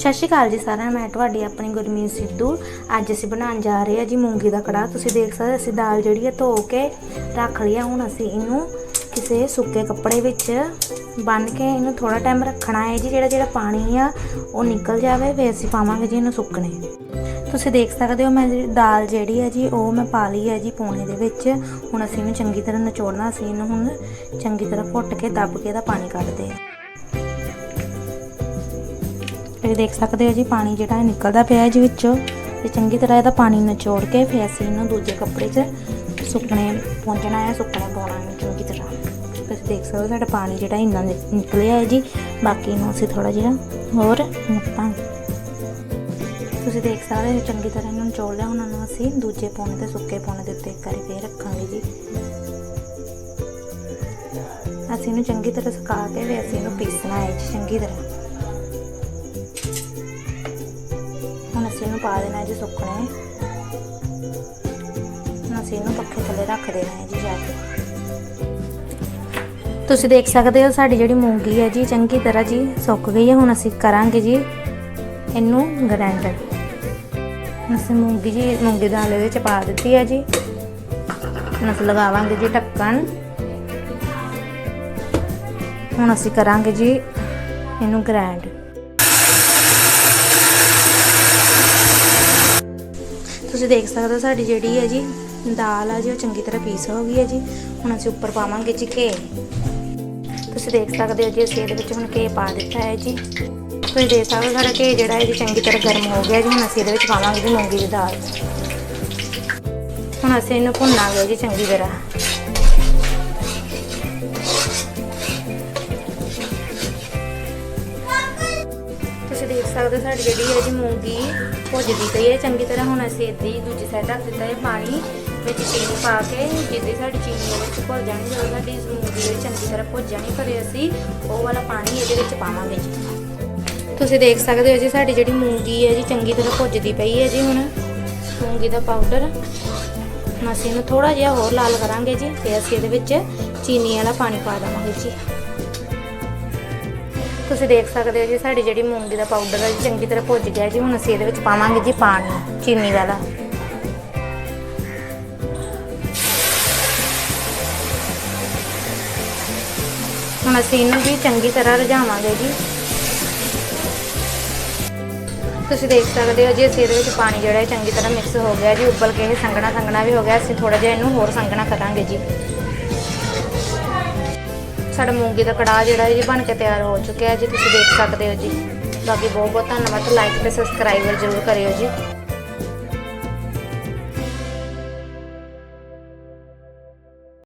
ਸਤਿ ਸ਼੍ਰੀ ਅਕਾਲ ਜੀ ਸਾਰਿਆਂ ਮੈਂ ਤੁਹਾਡੀ ਆਪਣੀ ਗੁਰਮੀਤ ਸਿੱਧੂ। ਅੱਜ ਅਸੀਂ ਬਣਾਉਣ ਜਾ ਰਹੇ ਹਾਂ ਜੀ ਮੂੰਗੀ ਦਾ ਕੜਾਹ। ਤੁਸੀਂ ਦੇਖ ਸਕਦੇ ਅਸੀਂ ਦਾਲ ਜਿਹੜੀ ਹੈ ਧੋ ਕੇ ਰੱਖ ਲਈ ਆ। ਹੁਣ ਅਸੀਂ ਇਹਨੂੰ ਕਿਸੇ ਸੁੱਕੇ ਕੱਪੜੇ ਵਿੱਚ ਬੰਨ ਕੇ ਇਹਨੂੰ ਥੋੜਾ ਟਾਈਮ ਰੱਖਣਾ ਹੈ ਜੀ। ਜਿਹੜਾ ਜਿਹੜਾ ਪਾਣੀ ਆ, ਉਹ ਨਿਕਲ ਜਾਵੇ, ਫਿਰ ਅਸੀਂ ਪਾਵਾਂਗੇ ਜੀ ਇਹਨੂੰ ਸੁੱਕਣੇ। ਤੁਸੀਂ ਦੇਖ ਸਕਦੇ ਹੋ, ਮੈਂ ਦਾਲ ਜਿਹੜੀ ਹੈ ਜੀ, ਉਹ ਮੈਂ ਪਾ ਲਈ ਹੈ ਜੀ ਪੌਣੇ ਦੇ ਵਿੱਚ। ਹੁਣ ਅਸੀਂ ਇਹਨੂੰ ਚੰਗੀ ਤਰ੍ਹਾਂ ਨਿਚੋੜਨਾ। ਅਸੀਂ ਇਹਨੂੰ ਹੁਣ ਚੰਗੀ ਤਰ੍ਹਾਂ ਘੁੱਟ ਕੇ, ਦੱਬ ਕੇ ਇਹਦਾ ਪਾਣੀ ਕੱਢਦੇ ਹਾਂ। ਤੁਸੀਂ ਦੇਖ ਸਕਦੇ ਹੋ ਜੀ, ਪਾਣੀ ਜਿਹੜਾ ਨਿਕਲਦਾ ਪਿਆ ਹੈ ਜੀ ਵਿੱਚੋਂ ਤੇ ਚੰਗੀ ਤਰ੍ਹਾਂ ਇਹਦਾ ਪਾਣੀ ਨਿਚੋੜ ਕੇ ਫਿਰ ਅਸੀਂ ਇਹਨੂੰ ਦੂਜੇ ਕੱਪੜੇ 'ਚ ਸੁੱਕਣੇ ਪਹੁੰਚਣਾ ਹੈ, ਸੁੱਕਣੇ ਪਾਉਣਾ ਹੈ, ਚੰਗੀ ਤਰ੍ਹਾਂ। ਤੁਸੀਂ ਦੇਖ ਸਕਦੇ ਹੋ ਸਾਡਾ ਪਾਣੀ ਜਿਹੜਾ ਇੰਨਾ ਨਿ- ਨਿਕਲਿਆ ਹੈ ਜੀ। ਬਾਕੀ ਨੂੰ ਅਸੀਂ ਥੋੜਾ ਜਿਹਾ ਹੋਰ ਮੁੱਕਾਂਗੇ ਤੁਸੀਂ ਦੇਖ ਸਕਦੇ ਹੋ ਚੰਗੀ ਤਰ੍ਹਾਂ ਇਹਨੂੰ ਨਿਚੋੜ ਲਿਆ ਉਹਨਾਂ ਨੂੰ ਅਸੀਂ ਦੂਜੇ ਪੌਣੇ ਤੇ ਸੁੱਕੇ ਪੌਣੇ ਦੇ ਉੱਤੇ ਇੱਕ ਵਾਰੀ ਫੇਰ ਰੱਖਾਂਗੇ ਜੀ। ਅਸੀਂ ਇਹਨੂੰ ਚੰਗੀ ਤਰ੍ਹਾਂ ਸੁਕਾ ਕੇ ਫਿਰ ਅਸੀਂ ਇਹਨੂੰ ਪੀਸਣਾ ਹੈ ਜੀ, ਚੰਗੀ ਤਰ੍ਹਾਂ। ਅਸੀਂ ਇਹਨੂੰ ਪਾ ਦੇਣਾ ਜੀ ਸੁੱਕਣੇ। ਹੁਣ ਅਸੀਂ ਇਹਨੂੰ ਪੱਖੇ ਥੱਲੇ ਰੱਖ ਦੇਣਾ ਹੈ ਜੀ ਜਾ ਕੇ। ਤੁਸੀਂ ਦੇਖ ਸਕਦੇ ਹੋ ਸਾਡੀ ਜਿਹੜੀ ਮੂੰਗੀ ਹੈ ਜੀ, ਚੰਗੀ ਤਰ੍ਹਾਂ ਜੀ ਸੁੱਕ ਗਈ ਹੈ। ਹੁਣ ਅਸੀਂ ਕਰਾਂਗੇ ਜੀ ਇਹਨੂੰ ਗ੍ਰਾਈਂਡਰ ਅਸੀਂ ਮੂੰਗੀ ਜੀ, ਮੂੰਗੀ ਦਾਲ ਇਹਦੇ 'ਚ ਪਾ ਦਿੱਤੀ ਹੈ ਜੀ। ਹੁਣ ਅਸੀਂ ਲਗਾਵਾਂਗੇ ਜੀ ਢੱਕਣ। ਹੁਣ ਅਸੀਂ ਕਰਾਂਗੇ ਜੀ ਇਹਨੂੰ ਗ੍ਰਾਈਂਡ ਤੁਸੀਂ ਦੇਖ ਸਕਦੇ ਹੋ ਸਾਡੀ ਜਿਹੜੀ ਹੈ ਜੀ ਦਾਲ ਆ ਜੀ, ਉਹ ਚੰਗੀ ਤਰ੍ਹਾਂ ਪੀਸ ਹੋ ਗਈ ਹੈ ਜੀ। ਹੁਣ ਅਸੀਂ ਉੱਪਰ ਪਾਵਾਂਗੇ ਜੀ ਘੇ। ਤੁਸੀਂ ਦੇਖ ਸਕਦੇ ਹੋ ਜੀ, ਅਸੀਂ ਇਹਦੇ ਵਿੱਚ ਹੁਣ ਘੇ ਪਾ ਦਿੱਤਾ ਹੈ ਜੀ। ਤੁਸੀਂ ਦੇਖ ਸਕਦੇ ਹੋ ਸਾਡਾ ਘੇ ਜਿਹੜਾ ਹੈ ਜੀ ਚੰਗੀ ਤਰ੍ਹਾਂ ਗਰਮ ਹੋ ਗਿਆ ਜੀ। ਹੁਣ ਅਸੀਂ ਇਹਦੇ ਵਿੱਚ ਪਾਵਾਂਗੇ ਜੀ ਮੂੰਗੀ ਦੀ ਦਾਲ। ਹੁਣ ਅਸੀਂ ਇਹਨੂੰ ਭੁੰਨਾਂਗੇ ਜੀ ਚੰਗੀ ਤਰ੍ਹਾਂ। ਸਕਦੇ ਹੋ, ਸਾਡੀ ਜਿਹੜੀ ਹੈ ਜੀ ਮੂੰਗੀ ਭੁੱਜਦੀ ਪਈ ਹੈ। ਚੰਗੀ ਤਰ੍ਹਾਂ ਹੁਣ ਅਸੀਂ ਇੱਦਾਂ ਹੀ ਦੂਜੀ ਸਾਈਡ ਰੱਖ ਦਿੱਤਾ ਹੈ ਪਾਣੀ ਵਿੱਚ ਚੀਨੀ ਪਾ ਕੇ। ਜਿੱਦੇ ਸਾਡੀ ਚੀਨੀ ਦੇ ਵਿੱਚ ਭੁੱਜ ਜਾਣੀ, ਜਦੋਂ ਸਾਡੀ ਮੂੰਗੀ ਵਿੱਚ ਚੰਗੀ ਤਰ੍ਹਾਂ ਭੁੱਜ ਜਾਣੀ ਪਰ ਅਸੀਂ ਉਹ ਵਾਲਾ ਪਾਣੀ ਇਹਦੇ ਵਿੱਚ ਪਾਵਾਂਗੇ ਜੀ। ਤੁਸੀਂ ਦੇਖ ਸਕਦੇ ਹੋ ਜੀ, ਸਾਡੀ ਜਿਹੜੀ ਮੂੰਗੀ ਹੈ ਜੀ, ਚੰਗੀ ਤਰ੍ਹਾਂ ਭੁੱਜਦੀ ਪਈ ਹੈ ਜੀ ਹੁਣ। ਮੂੰਗੀ ਦਾ ਪਾਊਡਰ ਹੁਣ ਅਸੀਂ ਇਹਨੂੰ ਥੋੜਾ ਜਿਹਾ ਹੋਰ ਲਾਲ ਕਰਾਂਗੇ ਜੀ ਫਿਰ ਅਸੀਂ ਇਹਦੇ ਵਿੱਚ ਚੀਨੀ ਵਾਲਾ ਪਾਣੀ ਪਾ ਦੇਵਾਂਗੇ ਜੀ। ਤੁਸੀਂ ਦੇਖ ਸਕਦੇ ਹੋ ਜੀ, ਸਾਡੀ ਜਿਹੜੀ ਮੂੰਗੀ ਦਾ ਪਾਊਡਰ ਹੈ ਚੰਗੀ ਤਰ੍ਹਾਂ ਭੁੱਜ ਗਿਆ ਜੀ। ਹੁਣ ਅਸੀਂ ਇਹਦੇ ਵਿੱਚ ਪਾਵਾਂਗੇ ਜੀ ਪਾਣੀ, ਚੀਨੀ ਵਾਲਾ। ਹੁਣ ਅਸੀਂ ਇਹਨੂੰ ਵੀ ਚੰਗੀ ਤਰ੍ਹਾਂ ਰਝਾਵਾਂਗੇ ਜੀ। ਤੁਸੀਂ ਦੇਖ ਸਕਦੇ ਹੋ ਜੀ, ਅਸੀਂ ਇਹਦੇ ਵਿੱਚ ਪਾਣੀ ਜਿਹੜਾ ਹੈ ਚੰਗੀ ਤਰ੍ਹਾਂ ਮਿਕਸ ਹੋ ਗਿਆ ਜੀ। ਉਬਲ ਕੇ ਇਹ ਸੰਘਣਾ ਸੰਘਣਾ ਵੀ ਹੋ ਗਿਆ। ਅਸੀਂ ਥੋੜਾ ਜਿਹਾ ਇਹਨੂੰ ਹੋਰ ਸੰਘਣਾ ਕਰਾਂਗੇ ਜੀ। ਸਾਡਾ ਮੂੰਗੀ ਦਾ ਕੜਾਹ ਜਿਹੜਾ ਹੈ ਜੀ ਬਣ ਕੇ ਤਿਆਰ ਹੋ ਚੁੱਕਿਆ ਹੈ ਜੀ, ਤੁਸੀਂ ਦੇਖ ਸਕਦੇ ਹੋ ਜੀ। ਬਾਕੀ ਬਹੁਤ ਬਹੁਤ ਧੰਨਵਾਦ ਲਾਈਕ ਤੇ ਸਬਸਕ੍ਰਾਈਬਰ ਜ਼ਰੂਰ ਕਰਿਓ ਜੀ।